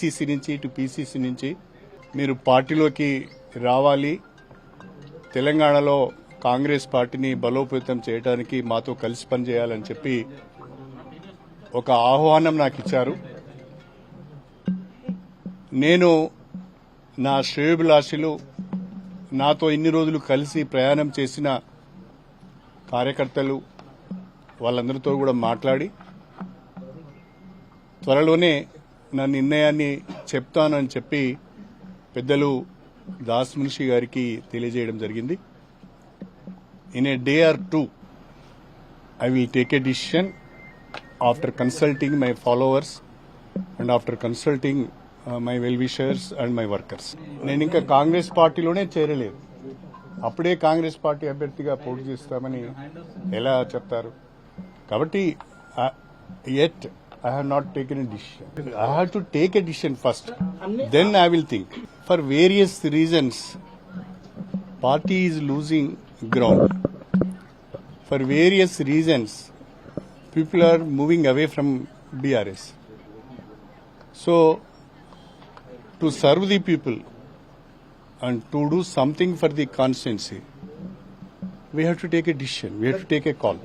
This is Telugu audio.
సిసి నుంచి ఇటు పిసిసి నుంచి మీరు పార్టీలోకి రావాలి. తెలంగాణలో కాంగ్రెస్ పార్టీని బలోపేతం చేయడానికి మాతో కలిసి పనిచేయాలని చెప్పి ఒక ఆహ్వానం నాకు ఇచ్చారు. నేను నా శ్రేయోభిలాషులు నాతో ఇన్ని రోజులు కలిసి ప్రయాణం చేసిన కార్యకర్తలు వాళ్ళందరితో కూడా మాట్లాడి త్వరలోనే నా నిర్ణయాన్ని చెప్తానని చెప్పి పెద్దలు దాస్ మున్షి గారికి తెలియజేయడం జరిగింది. In a day or two I will take a decision after consulting my followers and after consulting my well wishers and my workers. నేను ఇంకా కాంగ్రెస్ పార్టీలోనే చేరలేదు. అప్పుడే కాంగ్రెస్ పార్టీ అభ్యర్థిగా పోటీ చేస్తామని ఎలా చెప్తారు? కాబట్టి at I have not taken a decision. I have to take a decision first. Then I will think. For various reasons, party is losing ground. For various reasons, people are moving away from BRS. So, to serve the people and to do something for the constituency, we have to take a decision. We have to take a call.